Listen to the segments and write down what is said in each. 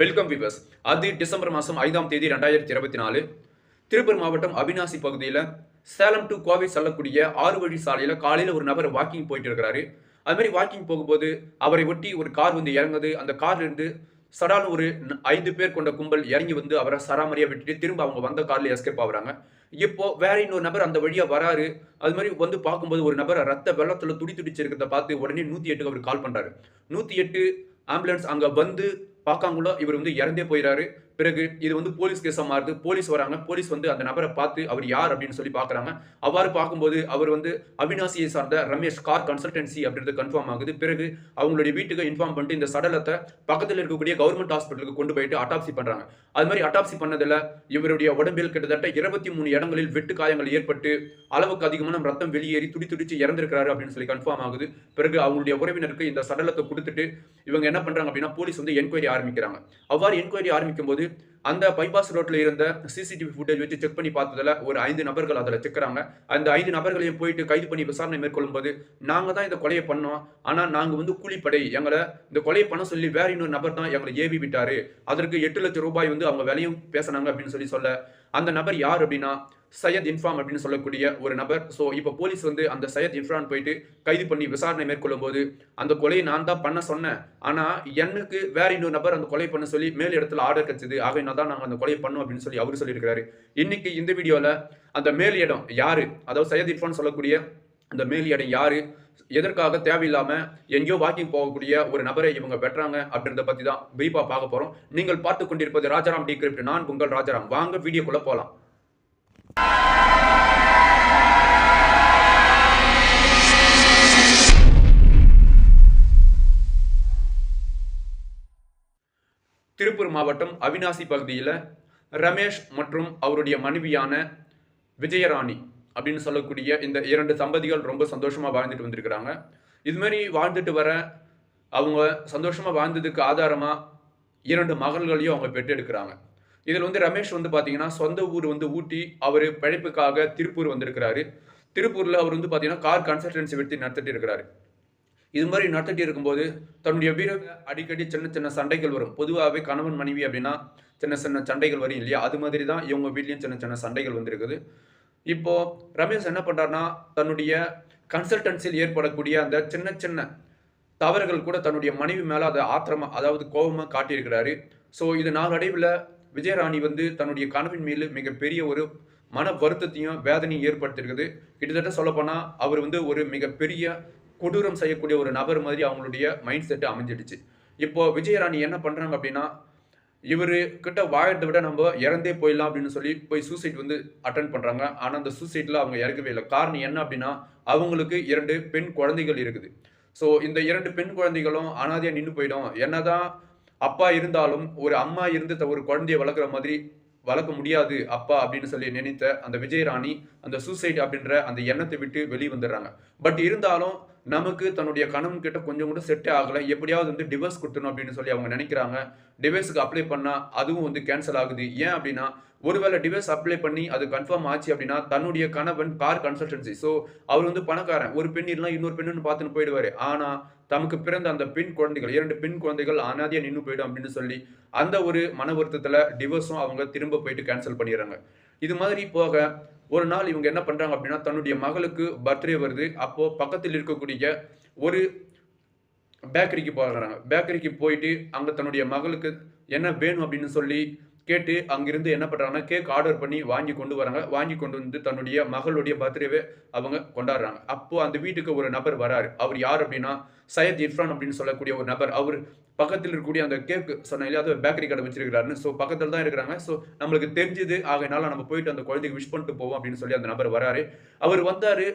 Welcome viewers அது December மாதம் ஐந்தாம் தேதி ரெண்டாயிரத்தி இருபத்தி நாலு. திருப்பூர் மாவட்டம் அவினாசி பகுதியில் சேலம் டு கோவை செல்லக்கூடிய ஆறு வழி சாலையில் காலையில் ஒரு நபர் வாக்கிங் போயிட்டு இருக்கிறாரு. அது மாதிரி வாக்கிங் போகும்போது அவரை ஒட்டி ஒரு கார் வந்து இறங்குது. அந்த கார்லேருந்து சடான ஒரு ஐந்து பேர் கொண்ட கும்பல் இறங்கி வந்து அவரை சராமரியா விட்டுட்டு திரும்ப அவங்க வந்த கார்ல எஸ்கேப் ஆகுறாங்க. இப்போ வேற இன்னொரு நபர் அந்த வழியா வராரு. அது மாதிரி வந்து பார்க்கும்போது ஒரு நபர் ரத்த வெள்ளத்துல துடி துடிச்சிருக்கிறத பார்த்து உடனே நூத்தி எட்டுக்கு அவர் கால் பண்றாரு. நூத்தி எட்டு ஆம்புலன்ஸ் அங்க வந்து பார்க்காங்குள்ள இவர் வந்து இறந்தே போயிறாரு. பிறகு இது வந்து போலீஸ் கேஸாக மாறுது. போலீஸ் வராங்க போலீஸ் வந்து அந்த நபரை பார்த்து அவர் யார் அப்படின்னு சொல்லி பார்க்குறாங்க. அவ்வாறு பார்க்கும்போது அவர் வந்து அவினாசியை சார்ந்த ரமேஷ் கார் கன்சல்டன்சி அப்படின்றது கன்ஃபார்ம் ஆகுது. பிறகு அவங்களுடைய வீட்டுக்கு இன்ஃபார்ம் பண்ணிட்டு இந்த சடலத்தை பக்கத்தில் இருக்கக்கூடிய கவர்மெண்ட் ஹாஸ்பிட்டலுக்கு கொண்டு போயிட்டு அட்டாப்சி பண்ணுறாங்க அது மாதிரி அட்டாப்சி பண்ணதில் இவருடைய உடம்பில் கிட்டத்தட்ட இருபத்தி மூணு இடங்களில் வெட்டு காயங்கள் ஏற்பட்டு அளவுக்கு அதிகமான ரத்தம் வெளியேறி துடி துடிச்சு இறந்திருக்கிறாரு அப்படின்னு சொல்லி கன்ஃபார்ம் ஆகுது. பிறகு அவங்களுடைய உறவினருக்கு இந்த சடலத்தை கொடுத்துட்டு இவங்க என்ன பண்ணுறாங்க அப்படின்னா போலீஸ் வந்து என்கொயரி ஆரம்பிக்கிறாங்க. அவ்வாறு என்கொயரி ஆரம்பிக்கும் போது அந்த பைபாஸ் ரோட்டில் இருந்த சிசிடிவி ஃபுட்டேஜ் வச்சு செக் பண்ணி பார்த்ததில் ஒரு ஐந்து நபர்கள் அதில் செக்கிறாங்க. அந்த ஐந்து நபர்களையும் போயிட்டு கைது பண்ணி விசாரணை மேற்கொள்ளும் போது நாங்கள் தான் இந்த கொலையை பண்ணோம். ஆனால் நாங்கள் வந்து கூலிப்படை. எங்களை இந்த கொலையை பண்ண சொல்லி வேற இன்னொரு நபர் தான் எங்களை ஏவி விட்டார். அதற்கு எட்டு லட்சம் ரூபாய் வந்து அவங்க விலையும் பேசினாங்க அப்படின்னு சொல்லி சொல்ல. அந்த நபர் யார் அப்படின்னா சையத் இன்ஃபார்ம் அப்படின்னு சொல்லக்கூடிய ஒரு நபர். ஸோ இப்போ போலீஸ் வந்து அந்த சையத் இன்ஃபார்ம் போயிட்டு கைது பண்ணி விசாரணை மேற்கொள்ளும் போது அந்த கொலையை நான் தான் பண்ண சொன்னேன். ஆனால் எனக்கு வேற இன்னொரு நபர் அந்த கொலை பண்ண சொல்லி மேல் இடத்துல ஆர்டர் கிடைச்சது. ஆகையினால் தான் நாங்கள் அந்த கொலையை பண்ணோம் அப்படின்னு சொல்லி அவர் சொல்லியிருக்கிறாரு. இன்னைக்கு இந்த வீடியோவில் அந்த மேல் இடம் யாரு? அதாவது சையத் இன்ஃபான் சொல்லக்கூடிய அந்த மேல் இடம் யாரு? எதற்காக தேவையில்லாம எங்கேயோ வாக்கிங் போகக்கூடிய ஒரு நபரை இவங்க வெட்டுறாங்க அப்படின்றத பத்தி தான் பிரீப்பா பார்க்க போறோம். நீங்கள் பார்த்து கொண்டிருப்பது ராஜாராம் டி கிரிப்ட் நான் உங்கள் ராஜாராம். வாங்க வீடியோக்குள்ள போகலாம் திருப்பூர் மாவட்டம் அவினாசி பகுதியில் ரமேஷ் மற்றும் அவருடைய மனைவியான விஜயராணி அப்படின்னு சொல்லக்கூடிய இந்த இரண்டு தம்பதிகள் ரொம்ப சந்தோஷமா வாழ்ந்துட்டு வந்திருக்கிறாங்க. இது மாதிரி வாழ்ந்துட்டு வர அவங்க சந்தோஷமா வாழ்ந்ததுக்கு ஆதாரமா இரண்டு மகள்களையும் அவங்க பெற்றெடுக்கிறாங்க. இதில் வந்து ரமேஷ் வந்து பார்த்தீங்கன்னா சொந்த ஊர் வந்து ஊட்டி அவர் பிழைப்புக்காக திருப்பூர் வந்திருக்கிறாரு. திருப்பூரில் அவர் வந்து பார்த்தீங்கன்னா கார் கன்சல்டன்சி வெட்டி நடத்திட்டு இருக்கிறாரு. இது மாதிரி நடத்திட்டு இருக்கும்போது தன்னுடைய வீர அடிக்கடி சின்ன சின்ன சண்டைகள் வரும். பொதுவாகவே கணவன் மனைவி அப்படின்னா சின்ன சின்ன சண்டைகள் வரும் இல்லையா? அது மாதிரி தான் இவங்க வீட்லேயும் சின்ன சின்ன சண்டைகள் வந்திருக்குது. இப்போது ரமேஷ் என்ன பண்ணுறாருன்னா தன்னுடைய கன்சல்டன்சியில் ஏற்படக்கூடிய அந்த சின்ன சின்ன தவறுகள் கூட தன்னுடைய மனைவி மேலே அதை ஆத்திரமா அதாவது கோபமாக காட்டியிருக்கிறாரு. ஸோ இது நாளடைவில் விஜயராணி வந்து தன்னுடைய கனவின் மேலே மிகப்பெரிய ஒரு மன வருத்தத்தையும் வேதனையும் ஏற்படுத்தியிருக்குது. கிட்டத்தட்ட சொல்லப்போனால் அவர் வந்து ஒரு மிகப்பெரிய கொடூரம் செய்யக்கூடிய ஒரு நபர் மாதிரி அவங்களுடைய மைண்ட் செட்டு அமைஞ்சிடுச்சு. இப்போ விஜயராணி என்ன பண்றாங்க அப்படின்னா இவரு கிட்ட வாழத்தை விட நம்ம இறந்தே போயிடலாம் அப்படின்னு சொல்லி போய் சூசைட் வந்து அட்டன் பண்றாங்க. ஆனா அந்த சூசைட்ல அவங்க இறக்கவே இல்லை. காரணம் என்ன அப்படின்னா அவங்களுக்கு இரண்டு பெண் குழந்தைகள் இருக்குது. ஸோ இந்த இரண்டு பெண் குழந்தைகளும் அனாதையா நின்று போயிடும். என்னதான் அப்பா இருந்தாலும் ஒரு அம்மா இருந்து ஒரு குழந்தைய வளர்க்குற மாதிரி வளர்க்க முடியாது அப்பா அப்படின்னு சொல்லி நினைத்த அந்த விஜயராணி அந்த சூசைட் அப்படின்ற அந்த எண்ணத்தை விட்டு வெளியே வந்துடுறாங்க. பட் இருந்தாலும் நமக்கு தன்னுடைய கணவன் கிட்ட கொஞ்சம் கூட செட்டே ஆகலை. எப்படியாவது வந்து டிவோர்ஸ் கொடுத்துணும் அப்படின்னு சொல்லி அவங்க நினைக்கிறாங்க. டிவைஸுக்கு அப்ளை பண்ணால் அதுவும் வந்து கேன்சல் ஆகுது. ஏன் அப்படின்னா ஒருவேளை டிவைஸ் அப்ளை பண்ணி அது கன்ஃபார்ம் ஆச்சு அப்படின்னா தன்னுடைய கணவன் கார் கன்சல்டன்சி ஸோ அவர் வந்து பணக்காரன். ஒரு பெண் இல்லைனா இன்னொரு பெண்ணுன்னு பார்த்துன்னு போயிடுவாரு. ஆனால் தமக்கு பிறந்த அந்த பெண் குழந்தைகள் இரண்டு பெண் குழந்தைகள் அனாதையா நின்று போயிடும் அப்படின்னு சொல்லி அந்த ஒரு மன வருத்தத்தில் டிவோர்ஸும் அவங்க திரும்ப போயிட்டு கேன்சல் பண்ணிடுறாங்க. இது மாதிரி போக ஒரு நாள் இவங்க என்ன பண்றாங்க அப்படின்னா தன்னுடைய மகளுக்கு பர்த்டே வருது. அப்போ பக்கத்தில் இருக்கக்கூடிய ஒரு பேக்கரிக்கு போகிறாங்க பேக்கரிக்கு போயிட்டு அங்கே தன்னுடைய மகளுக்கு என்ன வேணும் அப்படின்னு சொல்லி கேட்டு அங்கிருந்து என்ன பண்ணுறாங்கன்னா கேக் ஆர்டர் பண்ணி வாங்கி கொண்டு வராங்க. வாங்கி கொண்டு வந்து தன்னுடைய மகளுடைய பர்த்டேவை அவங்க கொண்டாடுறாங்க. அப்போது அந்த வீட்டுக்கு ஒரு நபர் வராரு. அவர் யார் அப்படின்னா சையத் இர்ஃபான் அப்படின்னு சொல்லக்கூடிய ஒரு நபர். அவர் பக்கத்தில் இருக்கக்கூடிய அந்த கேக் சொன்ன இல்லையா அது பேக்கரி கடை வச்சிருக்கிறாருன்னு. ஸோ பக்கத்தில் தான் இருக்கிறாங்க. ஸோ நம்மளுக்கு தெரிஞ்சது ஆகையினால நம்ம போயிட்டு அந்த குழந்தைக்கு விஷ் பண்ணிட்டு போவோம் அப்படின்னு சொல்லி அந்த நபர் வராரு. அவர் வந்தார்.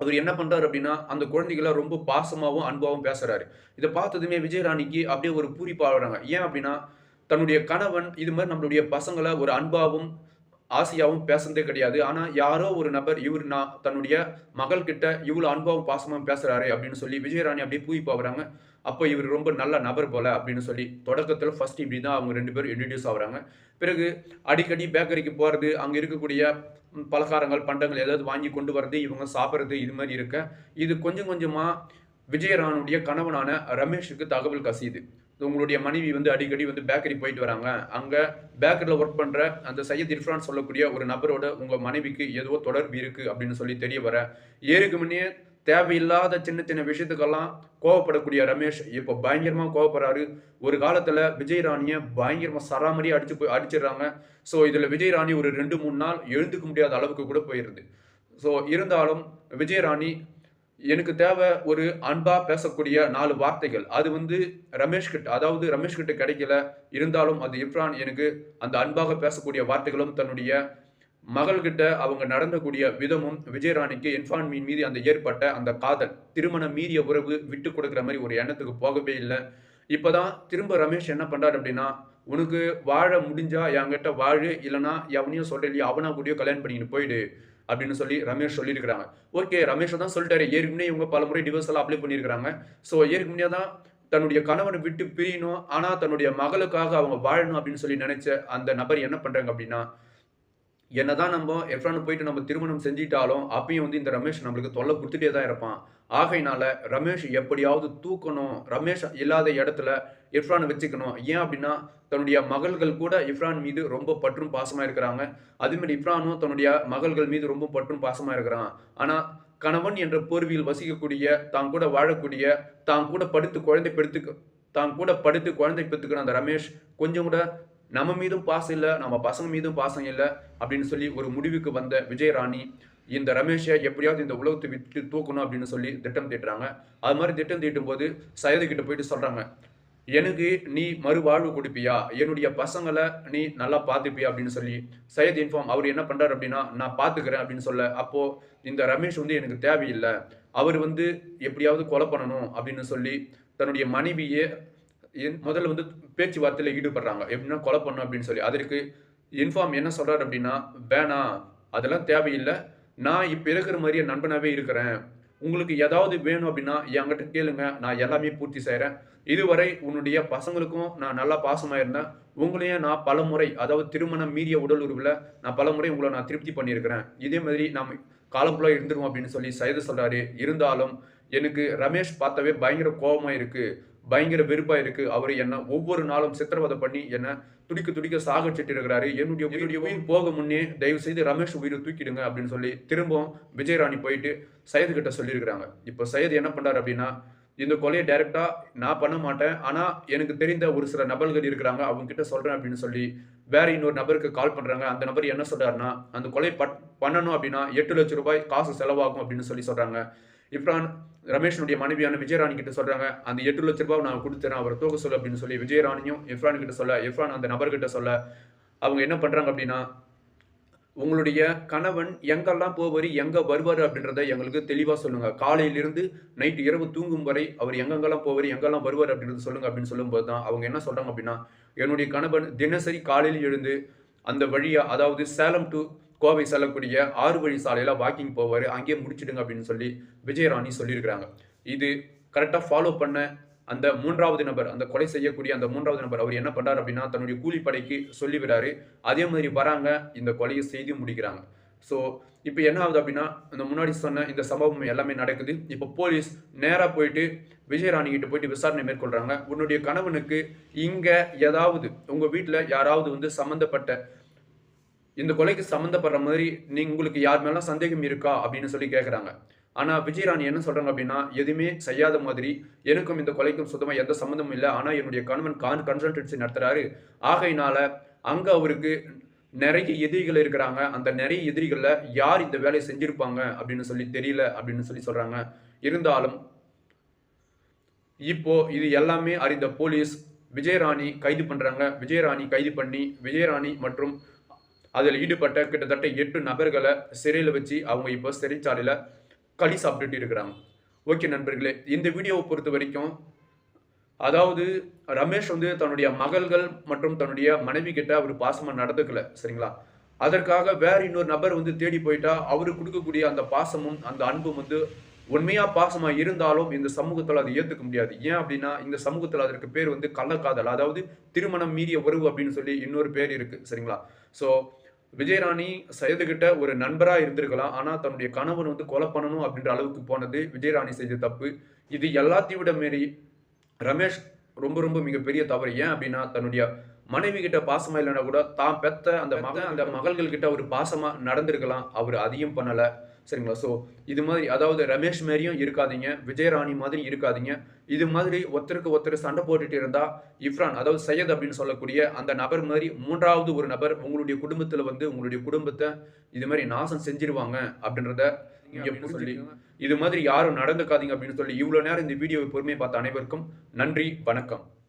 அவர் என்ன பண்ணுறாரு அப்படின்னா அந்த குழந்தைகளை ரொம்ப பாசமாகவும் அன்பாகவும் பேசுகிறாரு இதை பார்த்ததுமே விஜயராணிக்கு அப்படியே ஒரு பூரிப்பாடுறாங்க ஏன் அப்படின்னா தன்னுடைய கணவன் இது மாதிரி நம்மளுடைய பசங்களை ஒரு அன்பாவும் ஆசையாகவும் பேசுனதே கிடையாது. ஆனால் யாரோ ஒரு நபர் இவர் நான் தன்னுடைய மகள் கிட்ட இவ்வளோ அன்பாவும் பாசமாகவும் பேசுகிறாரு அப்படின்னு சொல்லி விஜயராணி அப்படியே பூரிப்பாகிறாங்க அப்போ இவர் ரொம்ப நல்ல நபர் போல அப்படின்னு சொல்லி தொடக்கத்தில் ஃபர்ஸ்ட் இப்படி தான் அவங்க ரெண்டு பேரும் இன்ட்ரடியூஸ் ஆகுறாங்க. பிறகு அடிக்கடி பேக்கரிக்கு போகிறது அங்கே இருக்கக்கூடிய பலகாரங்கள் பண்டங்கள் ஏதாவது வாங்கி கொண்டு வர்றது இவங்க சாப்பிட்றது இது மாதிரி இருக்க. இது கொஞ்சம் கொஞ்சமாக விஜயராணுடைய கணவனான ரமேஷுக்கு தகவல் கசியுது. உங்களுடைய மனைவி வந்து அடிக்கடி வந்து பேக்கரி போயிட்டு வராங்க. அங்கே பேக்கரியில் ஒர்க் பண்ணுற அந்த சையத் இர்ஃபான் சொல்லக்கூடிய ஒரு நபரோட உங்கள் மனைவிக்கு ஏதோ தொடர்பு இருக்குது அப்படின்னு சொல்லி தெரிய வர ஏறுக்கு முன்னே தேவையில்லாத சின்ன சின்ன விஷயத்துக்கெல்லாம் கோவப்படக்கூடிய ரமேஷ் இப்போ பயங்கரமாக கோவப்படுறாரு. ஒரு காலத்தில் விஜய் ராணியை பயங்கரமாக சராமரியாக அடிச்சு போய் அடிச்சிடுறாங்க. ஸோ இதில் விஜய் ராணி ஒரு ரெண்டு மூணு நாள் எழுந்துக்க முடியாத அளவுக்கு கூட போயிடுது ஸோ இருந்தாலும் விஜய் ராணி எனக்கு தேவை ஒரு அன்பா பேசக்கூடிய நாலு வார்த்தைகள். அது வந்து ரமேஷ் கிட்ட அதாவது ரமேஷ் கிட்ட கிடைக்கல. இருந்தாலும் அது இர்ஃபான் எனக்கு அந்த அன்பாக பேசக்கூடிய வார்த்தைகளும் தன்னுடைய மகள்கிட்ட அவங்க நடந்தக்கூடிய விதமும் விஜயராணிக்கு இன்ஃபான் மீன் மீது அந்த ஏற்பட்ட அந்த காதல் திருமணம் மீறிய உறவு விட்டு கொடுக்குற மாதிரி ஒரு எண்ணத்துக்கு போகவே இல்லை. இப்போதான் திரும்ப ரமேஷ் என்ன பண்றாரு அப்படின்னா உனக்கு வாழ முடிஞ்சா என்கிட்ட வாழு இல்லைன்னா எவனையும் சொல்றலையோ அவனா கூடயோ கல்யாணம் பண்ணிக்கிட்டு போயிடு. அப்படின்னு சொல்லி ரமேஷ் சொல்லியிருக்கிறாங்க. ஓகே ரமேஷ் தான் சொல்லிட்டாரு. ஏற்கனவே இவங்க பல முறை டிவோர்ஸ் எல்லாம் அப்ளை பண்ணியிருக்கிறாங்க. ஸோ ஏற்கனவே தான் தன்னுடைய கணவனை விட்டு பிரியணும். ஆனால் தன்னுடைய மகளுக்காக அவங்க வாழணும் அப்படின்னு சொல்லி நினைச்ச அந்த நபர் என்ன பண்ணுறாங்க அப்படின்னா என்னதான் நம்ம எஃப்ரான் போயிட்டு நம்ம திருமணம் செஞ்சிட்டாலும் அப்பயும் வந்து இந்த ரமேஷ் நம்மளுக்கு தொல்லை கொடுத்துட்டே தான் இருப்பான். ஆகையினால ரமேஷ் எப்படியாவது தூக்கணும். ரமேஷ் இல்லாத இடத்துல இர்ஃபானை வச்சுக்கணும். ஏன் அப்படின்னா தன்னுடைய மகள்கள் கூட இஃப்ரான் மீது ரொம்ப பற்றும் பாசமாக இருக்கிறாங்க. அதுமாரி இஃப்ரானும் தன்னுடைய மகள்கள் மீது ரொம்ப பற்றும் பாசமாக இருக்கிறான். ஆனால் கணவன் என்ற போர்வியில் வசிக்கக்கூடிய தான் கூட வாழக்கூடிய தான் கூட படுத்து குழந்தை பெடுத்து தான் கூட படுத்து குழந்தை பெற்றுக்கிற அந்த ரமேஷ் கொஞ்சம் கூட நம்ம மீதும் பாசம் இல்லை நம்ம பசங்க மீதும் பாசம் இல்லை அப்படின்னு சொல்லி ஒரு முடிவுக்கு வந்த விஜய் ராணி இந்த ரமேஷை எப்படியாவது இந்த உலகத்தை விட்டு தூக்கணும் அப்படின்னு சொல்லி திட்டம் தீட்டுறாங்க அது மாதிரி திட்டம் தீட்டும் போது சயது போயிட்டு சொல்கிறாங்க எனக்கு நீ மறுவாழ்வு கொடுப்பியா? என்னுடைய பசங்களை நீ நல்லா பார்த்துப்பியா? அப்படின்னு சொல்லி சையத் இன்ஃபார்ம் அவர் என்ன பண்ணுறாரு அப்படின்னா நான் பார்த்துக்கிறேன் அப்படின்னு சொல்ல அப்போ இந்த ரமேஷ் வந்து எனக்கு தேவையில்லை. அவர் வந்து எப்படியாவது கொலை பண்ணணும் அப்படின்னு சொல்லி தன்னுடைய மனைவியே என் முதல்ல வந்து பேச்சுவார்த்தையில் ஈடுபடுறாங்க. எப்படின்னா கொலை பண்ணும் அப்படின்னு சொல்லி. அதற்கு இன்ஃபார்ம் என்ன சொல்கிறார் அப்படின்னா வேணாம் அதெல்லாம் தேவையில்லை. நான் இப்போ இருக்கிற மாதிரியே நண்பனாகவே இருக்கிறேன். உங்களுக்கு ஏதாவது வேணும் அப்படின்னா என்கிட்ட கேளுங்க. நான் எல்லாமே பூர்த்தி செய்கிறேன் இதுவரை உன்னுடைய பசங்களுக்கும் நான் நல்லா பாசமாக இருந்தேன் உங்களையும் நான் பல முறை அதாவது திருமணம் மீறிய உடல் உருவில் நான் பல முறை உங்களை நான் திருப்தி பண்ணியிருக்கிறேன். இதே மாதிரி நாம் காலம்புல இருந்துருவோம் அப்படின்னு சொல்லி சைது சொல்கிறாரு இருந்தாலும் எனக்கு ரமேஷ் பார்த்தாவே பயங்கர கோபமாக இருக்குது பயங்கர வெறுப்பா இருக்கு. அவர் என்ன ஒவ்வொரு நாளும் சித்திரவதை பண்ணி என்ன துடிக்க துடிக்க சாகச்சிட்டு இருக்கிறாரு என்னுடைய என்னுடைய உயிர் போக முன்னே தயவு செய்து ரமேஷ் உயிரை தூக்கிடுங்க அப்படின்னு சொல்லி திரும்பவும் விஜயராணி போயிட்டு சையது கிட்ட சொல்லியிருக்கிறாங்க. இப்போ சையது என்ன பண்றாரு அப்படின்னா இந்த கொலையை டைரக்டா நான் பண்ண மாட்டேன். ஆனா எனக்கு தெரிந்த ஒரு சில நபர்கள் இருக்கிறாங்க. அவங்க கிட்ட சொல்றேன் அப்படின்னு சொல்லி வேற இன்னொரு நபருக்கு கால் பண்றாங்க. அந்த நபர் என்ன சொல்றாருன்னா அந்த கொலை பண்ணணும் அப்படின்னா எட்டு லட்சம் ரூபாய் காசு செலவாகும் அப்படின்னு சொல்லி சொல்றாங்க. இப்ரான் ரமேஷனுடைய மனைவியான விஜயராணி கிட்ட சொல்றாங்க அந்த எட்டு லட்ச ரூபாய் நான் கொடுத்துறேன் அவர் தூக்க சொல்லு அப்படின்னு சொல்லி விஜயராணியும் இஃப்ரான் கிட்ட சொல்ல இஃப்ரான் அந்த நபர்கிட்ட சொல்ல அவங்க என்ன பண்றாங்க அப்படின்னா உங்களுடைய கணவன் எங்கெல்லாம் போவார் எங்க வருவார் அப்படின்றத எங்களுக்கு தெளிவா சொல்லுங்க. காலையிலிருந்து நைட்டு இரவு தூங்கும் வரை அவர் எங்கெங்கெல்லாம் போவார் எங்கெல்லாம் வருவார் அப்படின்றத சொல்லுங்க அப்படின்னு சொல்லும்போது தான் அவங்க என்ன சொல்றாங்க அப்படின்னா என்னுடைய கணவன் தினசரி காலையில் எழுந்து அந்த வழியாக அதாவது சேலம் டு கோவை செல்லக்கூடிய ஆறு வழி சாலையில் வாக்கிங் போவார். அங்கேயே முடிச்சிடுங்க அப்படின்னு சொல்லி விஜயராணி சொல்லியிருக்கிறாங்க. இது கரெக்டாக ஃபாலோ பண்ண அந்த மூன்றாவது நபர் அந்த கொலை செய்யக்கூடிய அந்த மூன்றாவது நபர் அவர் என்ன பண்ணுறாரு அப்படின்னா தன்னுடைய கூலிப்படைக்கு சொல்லிவிடாரு. அதே மாதிரி வராங்க இந்த கொலையை செய்து முடிக்கிறாங்க. ஸோ இப்போ என்ன ஆகுது அப்படின்னா இந்த முன்னாடி சொன்ன இந்த சம்பவம் எல்லாமே நடக்குது. இப்போ போலீஸ் நேராக போயிட்டு விஜயராணி கிட்ட போயிட்டு விசாரணை மேற்கொள்கிறாங்க உன்னுடைய கணவனுக்கு இங்கே ஏதாவது உங்கள் வீட்டில் யாராவது வந்து சம்மந்தப்பட்ட இந்த கொலைக்கு சம்மந்தப்படுற மாதிரி நீங்கள் உங்களுக்கு யார் மேலாம் சந்தேகம் இருக்கா அப்படின்னு சொல்லி கேட்குறாங்க ஆனால் விஜயராணி என்ன சொல்கிறாங்க அப்படின்னா எதுவுமே செய்யாத மாதிரி எனக்கும் இந்த கொலைக்கும் சுத்தமாக எந்த சம்மந்தமும் இல்லை. ஆனால் என்னுடைய கணவன் கான் கன்சல்டன்சி நடத்துகிறாரு ஆகையினால அங்கே அவருக்கு நிறைய எதிரிகள் இருக்கிறாங்க. அந்த நிறைய எதிரிகளில் யார் இந்த வேலையை செஞ்சுருப்பாங்க அப்படின்னு சொல்லி தெரியல அப்படின்னு சொல்லி சொல்கிறாங்க இருந்தாலும் இப்போ இது எல்லாமே அறிந்த போலீஸ் விஜயராணி கைது பண்ணுறாங்க விஜயராணி கைது பண்ணி விஜயராணி மற்றும் அதில் ஈடுபட்ட கிட்டத்தட்ட எட்டு நபர்களை சிறையில் வச்சு அவங்க இப்போ சிறைச்சாலையில் களி சாப்பிட்டுட்டு இருக்கிறாங்க. ஓகே நண்பர்களே இந்த வீடியோவை பொறுத்த வரைக்கும் அதாவது ரமேஷ் வந்து தன்னுடைய மகள்கள் மற்றும் தன்னுடைய மனைவி கிட்ட அவர் பாசமாக நடந்துக்கல சரிங்களா? அதற்காக வேற இன்னொரு நபர் வந்து தேடி போயிட்டா அவரு கொடுக்கக்கூடிய அந்த பாசமும் அந்த அன்பும் வந்து உண்மையா பாசமா இருந்தாலும் இந்த சமூகத்தில் அதை ஏற்றுக்க முடியாது. ஏன் அப்படின்னா இந்த சமூகத்தில் அதற்கு பேர் வந்து கள்ளக்காதல் அதாவது திருமணம் மீறிய உறவு அப்படின்னு சொல்லி இன்னொரு பேர் இருக்கு சரிங்களா? ஸோ விஜயராணி சையதுகிட்ட ஒரு நண்பராக இருந்திருக்கலாம். ஆனால் தன்னுடைய கணவன் வந்து கொலை பண்ணணும் அப்படின்ற அளவுக்கு போனது விஜயராணி செய்த தப்பு. இது எல்லாத்தையும் விட மாரி ரமேஷ் ரொம்ப ரொம்ப மிகப்பெரிய தவறு. ஏன் அப்படின்னா தன்னுடைய மனைவி கிட்ட பாசமா இல்லைன்னா கூட தான் பெத்த அந்த மகன் அந்த மகள்கள் கிட்ட அவர் பாசமா நடந்திருக்கலாம். அவர் அதையும் பண்ணலை. சரிங்களா? ஸோ இது மாதிரி அதாவது ரமேஷ் மாதிரியும் இருக்காதீங்க விஜயராணி மாதிரி இருக்காதீங்க. இது மாதிரி ஒருத்தருக்கு ஒருத்தர் சண்டை போட்டுட்டு இருந்தா இஃப்ரான் அதாவது சையத் அப்படின்னு சொல்லக்கூடிய அந்த நபர் மாதிரி மூன்றாவது ஒரு நபர் உங்களுடைய குடும்பத்துல வந்து உங்களுடைய குடும்பத்தை இது மாதிரி நாசம் செஞ்சிருவாங்க அப்படின்றத இங்க சொல்லி இது மாதிரி யாரும் நடந்துக்காதீங்க அப்படின்னு சொல்லி இவ்வளவு நேரம் இந்த வீடியோவை பொறுமையை பார்த்த அனைவருக்கும் நன்றி வணக்கம்.